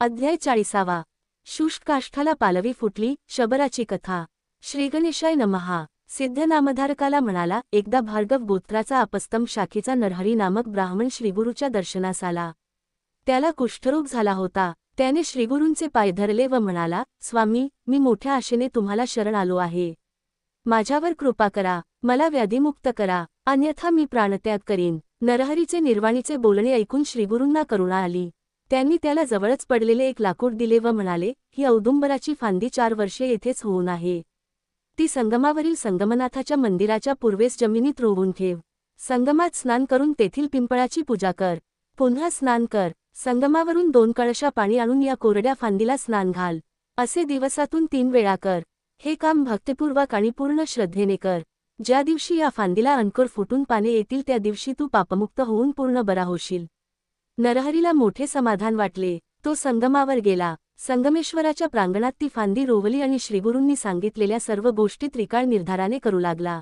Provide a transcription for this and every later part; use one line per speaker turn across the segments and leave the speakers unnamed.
अध्याय चाळीसावा. शुष्क काष्ठाला पालवी फुटली शबराची कथा. श्रीगणेशाय नमहा. सिद्ध नामधारकाला म्हणाला एकदा भार्गव गोत्राचा अपस्तम शाखेचा नरहरी नामक ब्राह्मण श्रीगुरूच्या दर्शनास आला त्याला कुष्ठरोग झाला होता. त्याने श्रीगुरूंचे पाय धरले व म्हणाला स्वामी मी मोठ्या आशेने तुम्हाला शरण आलो आहे. माझ्यावर कृपा करा. मला व्याधीमुक्त करा. अन्यथा मी प्राणत्याग करीन. नरहरीचे निर्वाणीचे बोलणे ऐकून श्रीगुरूंना करुणा आली. त्यांनी त्याला जवळच पडलेले एक लाकूड दिले व म्हणाले ही औदुंबराची फांदी चार वर्षे येथेच होऊन आहे. ती संगमावरील संगमनाथाच्या मंदिराच्या पूर्वेस जमिनीत रोवून ठेव. संगमात स्नान करून तेथील पिंपळाची पूजा कर. पुन्हा स्नान कर. संगमावरून दोन कळशा पाणी आणून या कोरड्या फांदीला स्नान घाल. असे दिवसातून तीन वेळा कर. हे काम भक्तिपूर्वक आणि पूर्ण श्रद्धेने कर. ज्या दिवशी या फांदीला अंकुर फुटून पाने येतील त्या दिवशी तू पापमुक्त होऊन पूर्ण बरा होशील. नरहरीला मोठे समाधान वाटले. तो संगमावर गेला. संगमेश्वराच्या प्रांगणात ती फांदी रोवली आणि श्रीगुरूंनी सांगितलेल्या सर्व गोष्टी त्रिकाळ निर्धाराने करू लागला.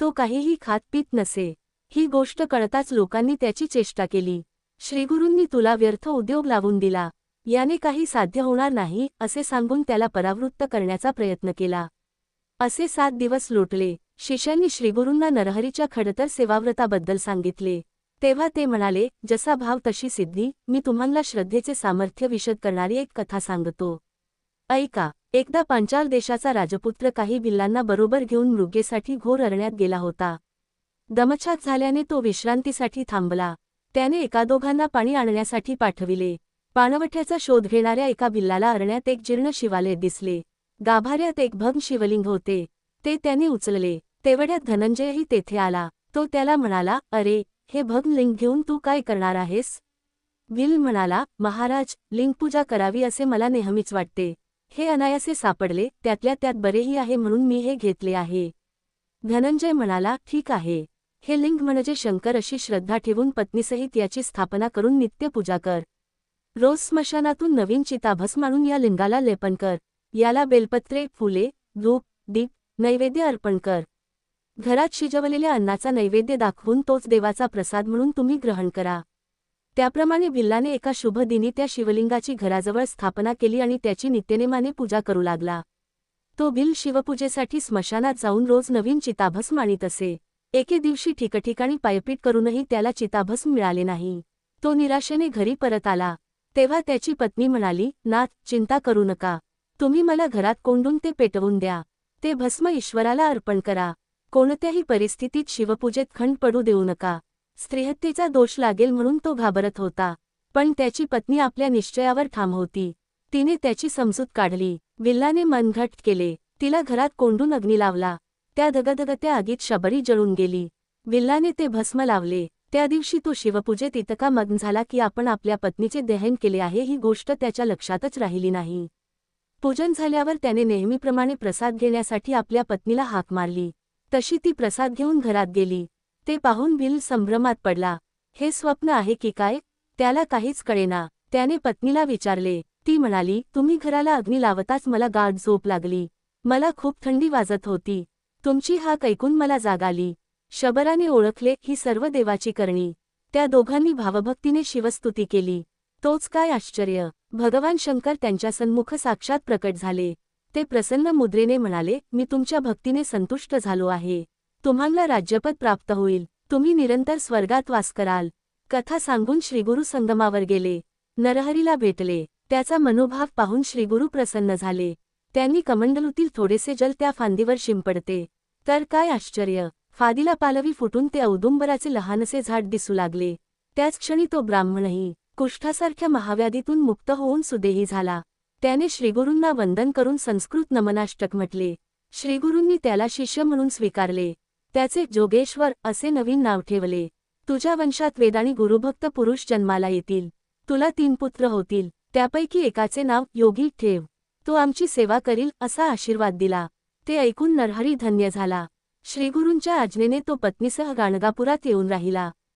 तो काहीही खात पीत नसे. ही गोष्ट कळताच लोकांनी त्याची चेष्टा केली. श्रीगुरूंनी तुला व्यर्थ उद्योग लावून दिला. याने काही साध्य होणार नाही असे सांगून त्याला परावृत्त करण्याचा प्रयत्न केला. असे सात दिवस लोटले. शिष्यांनी श्रीगुरूंना नरहरीच्या खडतर सेवाव्रताबद्दल सांगितले. तेव्हा ते म्हणाले जसा भाव तशी सिद्धी. मी तुम्हाला श्रद्धेचे सामर्थ्य विशद करणारी एक कथा सांगतो. ऐका एकदा पांचाल देशाचा राजपुत्र काही भिल्लांना बरोबर घेऊन मृगेसाठी घोर अरण्यात गेला होता. दमछाक झाल्याने तो विश्रांतीसाठी थांबला. त्याने एकादोघांना पाणी आणण्यासाठी पाठविले. पाणवठ्याचा शोध घेणाऱ्या एका भिल्लाला अरण्यात एक जीर्ण शिवालय दिसले. गाभाऱ्यात एक भग्न शिवलिंग होते. ते त्याने उचलले. तेवढ्यात धनंजयही तेथे आला. तो त्याला म्हणाला अरे हे भग लिंग घेऊन तू काय करणार आहेस? विल म्हणाला महाराज लिंगपूजा करावी असे मला नेहमीच वाटते. हे अनायासे सापडले त्यातल्या त्यात बरेही आहे म्हणून मी हे घेतले आहे. धनंजय म्हणाला ठीक आहे. हे लिंग म्हणजे शंकर अशी श्रद्धा ठेवून पत्नीसहित याची स्थापना करून नित्य पूजा कर. रोज स्मशानातून नवीन चिताभस मानून या लिंगाला लेपन कर. याला बेलपत्रे फुले धूप दीप नैवेद्य अर्पण कर. घरात शिजवलेल्या अन्नाचा नैवेद्य दाखवून तोच देवाचा प्रसाद म्हणून तुम्ही ग्रहण करा. त्याप्रमाणे भिल्लाने एका शुभ दिनी त्या शिवलिंगाची घराजवळ स्थापना केली आणि त्याची नित्यनेमाने पूजा करू लागला. तो भिल शिवपूजेसाठी स्मशानात जाऊन रोज नवीन चिताभस मानित असे. एके दिवशी ठिकठिकाणी पायपीट करूनही त्याला चिताभस मिळाले नाही. तो निराशेने घरी परत आला. तेव्हा त्याची पत्नी म्हणाली नाथ चिंता करू नका. तुम्ही मला घरात कोंडून ते पेटवून द्या. ते भस्म ईश्वराला अर्पण करा. कोणत्याही परिस्थितीत शिवपूजेत खंड पडू देऊ नका. स्त्रीहत्येचा दोष लागेल म्हणून तो घाबरत होता. पण त्याची पत्नी आपल्या निश्चयावर ठाम होती. तिने त्याची समजूत काढली. विल्लाने मनघट केले. तिला घरात कोंडून अग्नी लावला. त्या धगधगत्या आगीत शबरी जळून गेली. विल्लाने ते भस्म लावले. त्या दिवशी तो शिवपूजेत इतका मग्न झाला की आपण आपल्या पत्नीचे दहन केले आहे ही गोष्ट त्याच्या लक्षातच राहिली नाही. पूजन झाल्यावर त्याने नेहमीप्रमाणे प्रसाद घेण्यासाठी आपल्या पत्नीला हाक मारली. तशी ती प्रसाद घेऊन घरात गेली. ते पाहून बिल संभ्रमात पडला. हे स्वप्न आहे की काय? त्याला काहीच कळेना. त्याने पत्नीला विचारले. ती म्हणाली तुम्ही घराला अग्नी लावताच मला गाठ झोप लागली. मला खूप थंडी वाजत होती. तुमची हाक ऐकून मला जाग आली. शबराने ओळखले ही सर्व देवाची करणी. त्या दोघांनी भावभक्तीने शिवस्तुती केली. तोच काय आश्चर्य? भगवान शंकर त्यांच्या सन्मुख साक्षात प्रकट झाले. ते प्रसन्न मुद्रेने म्हणाले मी तुमच्या भक्तीने संतुष्ट झालो आहे. तुम्हाला राज्यपद प्राप्त होईल. तुम्ही निरंतर स्वर्गात वास कराल. कथा सांगून श्रीगुरु संगमावर गेले. नरहरीला भेटले. त्याचा मनोभाव पाहून श्रीगुरु प्रसन्न झाले. त्यांनी कमंडलूतील थोडेसे जल त्या फांदीवर शिंपडते. तर काय आश्चर्य! फादीला पालवी फुटून ते औदुंबराचे लहानसे झाड दिसू लागले. त्याच क्षणी तो ब्राह्मणही कुष्ठासारख्या महाव्याधीतून मुक्त होऊन सुदेही झाला. त्याने श्रीगुरूंना वंदन करून संस्कृत नमनाष्टक म्हटले. श्रीगुरूंनी त्याला शिष्य म्हणून स्वीकारले. त्याचे जोगेश्वर असे नवीन नाव ठेवले. तुझ्या वंशात वेदाणी गुरुभक्त पुरुष जन्माला येतील. तुला तीन पुत्र होतील. त्यापैकी एकाचे नाव योगी ठेव. तो आमची सेवा करील असा आशीर्वाद दिला ते ऐकून नरहरी धन्य झाला. श्रीगुरूंच्या आज्ञेने तो पत्नीसह गाणगापुरात येऊन राहिला.